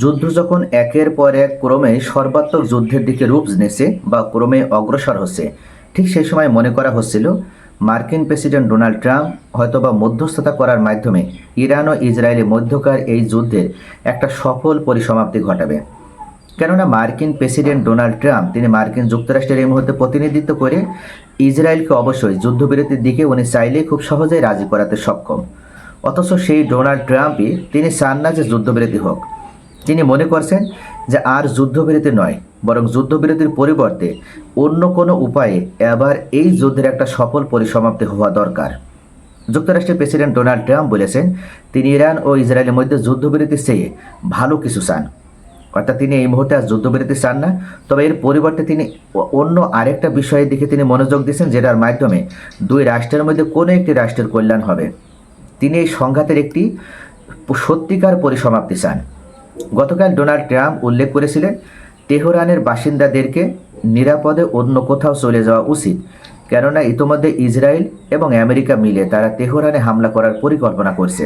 যুদ্ধ যখন একের পর এক ক্রমে সর্বাত্মক যুদ্ধের দিকে রূপ নিচ্ছে বা ক্রমে অগ্রসর হচ্ছে, ঠিক সেই সময় মনে করা হচ্ছিল, মার্কিন প্রেসিডেন্ট ডোনাল্ড ট্রাম্প হয়তোবা মধ্যস্থতা করার মাধ্যমে ইরান ও ইসরায়েলের মধ্যকার এই যুদ্ধের একটা সফল পরিসমাপ্তি ঘটাবে। কেননা মার্কিন প্রেসিডেন্ট ডোনাল্ড ট্রাম্প, তিনি মার্কিন যুক্তরাষ্ট্রের এই মুহূর্তে প্রতিনিধিত্ব করে ইসরায়েলকে অবশ্যই যুদ্ধবিরতির দিকে উনি চাইলে খুব সহজেই রাজি করাতে সক্ষম। অথচ সেই ডোনাল্ড ট্রাম্পই তিনি চান না যে যুদ্ধবিরতি হোক। তিনি মনে করছেন যে আর যুদ্ধবিরতি নয়, বরং যুদ্ধবিরতির পরিবর্তে অন্য কোনো উপায়ে এবার এই যুদ্ধের একটা সফল পরিসমাপ্তি হওয়া দরকার। যুক্তরাষ্ট্রের প্রেসিডেন্ট ডোনাল্ড ট্রাম্প বলেছেন, তিনি ইরান ও ইসরায়েলের মধ্যে যুদ্ধবিরতি চেয়ে ভালো কিছু চান। অর্থাৎ তিনি এই মুহূর্তে আর যুদ্ধবিরতি চান না, তবে এর পরিবর্তে তিনি অন্য আরেকটা বিষয়ের দিকে তিনি মনোযোগ দিয়েছেন, যেটার মাধ্যমে দুই রাষ্ট্রের মধ্যে কোনো একটি রাষ্ট্রের কল্যাণ হবে। তিনি এই সংঘাতের একটি সত্যিকার পরিসমাপ্তি চান। গতকাল ডোনাল্ড ট্রাম্প উল্লেখ করেছিলেন, তেহরানের বাসিন্দাদেরকে নিরাপদে অন্য কোথাও চলে যাওয়া উচিত। কেননা ইতোমধ্যে ইসরায়েল এবং আমেরিকা মিলে তারা তেহরানে হামলা করার পরিকল্পনা করছে।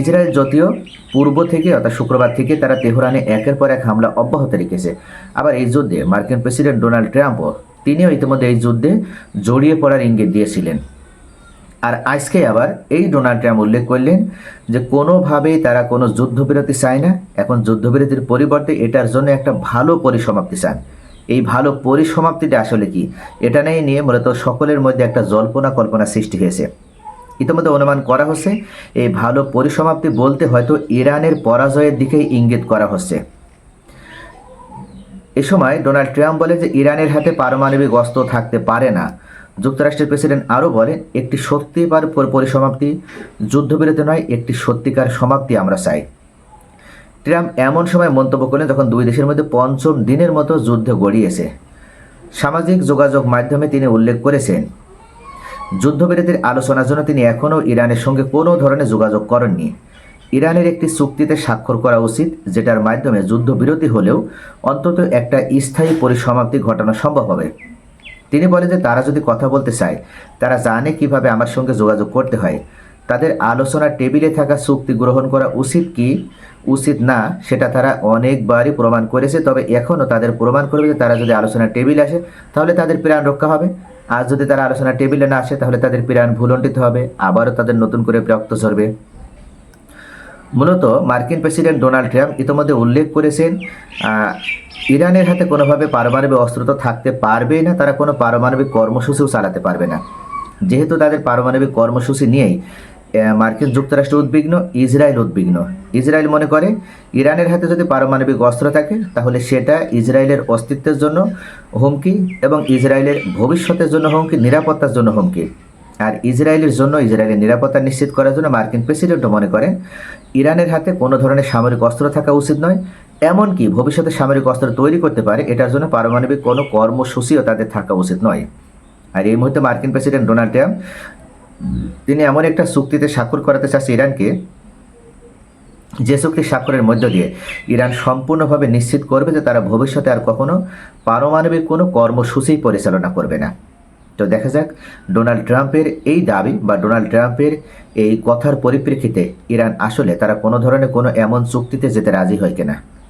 ইসরায়েল যদিও পূর্ব থেকে অর্থাৎ শুক্রবার থেকে তারা তেহরানে একের পর এক হামলা অব্যাহত রেখেছে। আবার এই যুদ্ধে মার্কিন প্রেসিডেন্ট ডোনাল্ড ট্রাম্পও, তিনিও ইতিমধ্যে এই যুদ্ধে জড়িয়ে পড়ার ইঙ্গিত দিয়েছিলেন। আর আজকে আবার এই ডোনাল্ড ট্রাম্প উল্লেখ করলেন যে কোনোভাবেই তারা কোনো যুদ্ধবিরতি চায় না। এখন যুদ্ধবিরতির পরিবর্তে এটার জন্য একটা ভালো পরিসমাপ্তি চান। এই ভালো পরিসমাপ্তিটা আসলে কি? এটা নিয়ে নিয়ে মূলত সকলের মধ্যে একটা জল্পনা কল্পনা সৃষ্টি হয়েছে। ইতিমধ্যে অনুমান করা হচ্ছে, এই ভালো পরিসমাপ্তি বলতে হয়তো ইরানের পরাজয়ের দিকেই ইঙ্গিত করা হচ্ছে। এ সময় ডোনাল্ড ট্রাম্প বলে যে ইরানের হাতে পারমাণবিক অস্ত্র থাকতে পারে না। যুক্তরাষ্ট্রের প্রেসিডেন্ট আরও বলেন, একটি সত্যিকার পর- পরিসমাপ্তি, যুদ্ধবিরতি নয়, একটি সত্যিকার সমাপ্তি আমরা চাই। ট্রাম্প এমন সময় মন্তব্য করলেন যখন দুই দেশের মধ্যে পঞ্চম দিনের মতো যুদ্ধ গড়িয়েছে। সামাজিক যোগাযোগ মাধ্যমে তিনি উল্লেখ করেছেন, যুদ্ধবিরতির আলোচনার জন্য তিনি এখনও ইরানের সঙ্গে কোনো ধরনের যোগাযোগ করেননি। ইরানের একটি চুক্তিতে স্বাক্ষর করা উচিত, যেটার মাধ্যমে যুদ্ধবিরতি হলেও অন্তত একটা স্থায়ী পরিসমাপ্তি ঘটানো সম্ভব হবে। তিনি বলেন যে তারা যদি কথা বলতে চায়, তারা জানে কীভাবে আমার সঙ্গে যোগাযোগ করতে হয়। তাদের আলোচনার টেবিলে থাকা চুক্তি গ্রহণ করা উচিত কি? উচিত না, সেটা তারা অনেকবারই প্রমাণ করেছে, তবে এখনও তাদের প্রমাণ করবে যে তারা যদি আলোচনার টেবিলে আসে, তাহলে তাদের প্রাণ রক্ষা হবে। আর যদি তারা আলোচনার টেবিলে না আসে, তাহলে তাদের প্রাণ ভুলণ্ঠিত হবে, আবারও তাদের নতুন করে রক্ত ঝরবে। মূলত মার্কিন প্রেসিডেন্ট ডোনাল্ড ট্রাম্প ইতিমধ্যে উল্লেখ করেছেন ইরানের হাতে কোনোভাবে পারমাণবিক অস্ত্র তো থাকতে পারবেই না, তারা কোনো পারমাণবিক কর্মসূচিও চালাতে পারবে না। যেহেতু তাদের পারমাণবিক কর্মসূচি নিয়েই মার্কিন যুক্তরাষ্ট্র উদ্বিগ্ন, ইসরায়েল উদ্বিগ্ন। ইসরায়েল মনে করে, ইরানের হাতে যদি পারমাণবিক অস্ত্র থাকে, তাহলে সেটা ইসরায়েলের অস্তিত্বের জন্য হুমকি এবং ইসরায়েলের ভবিষ্যতের জন্য হুমকি, নিরাপত্তার জন্য হুমকি। আর ইসরায়েলের জন্য, ইসরায়েলের নিরাপত্তা নিশ্চিত করার জন্য মার্কিন প্রেসিডেন্টও মনে করেন ইরানের হাতে কোনো ধরনের সামরিক অস্ত্র থাকা উচিত নয় এমনকি ভবিষ্যতে সামরিক অস্ত্র তৈরি করতে পারে, এটার জন্য পারমাণবিক কোনো কর্মসূচিও তাদের থাকা উচিত নয়। আর এই মুহূর্তে মার্কিন প্রেসিডেন্ট ডোনাল্ড ট্রাম্প, তিনি এমন একটা চুক্তিতে স্বাক্ষর করাতে চাচ্ছে ইরানকে, যে চুক্তি স্বাক্ষরের মধ্য দিয়ে ইরান সম্পূর্ণভাবে নিশ্চিত করবে যে তারা ভবিষ্যতে আর কখনো পারমাণবিক কোনো কর্মসূচি পরিচালনা করবে না। তো দেখা যাক, ডোনাল্ড ট্রাম্পের এই দাবি বা ডোনাল্ড ট্রাম্পের এই কথার পরিপ্রেক্ষিতে ইরান আসলে তারা কোনো ধরনের কোনো এমন চুক্তিতে যেতে রাজি হয় কিনা।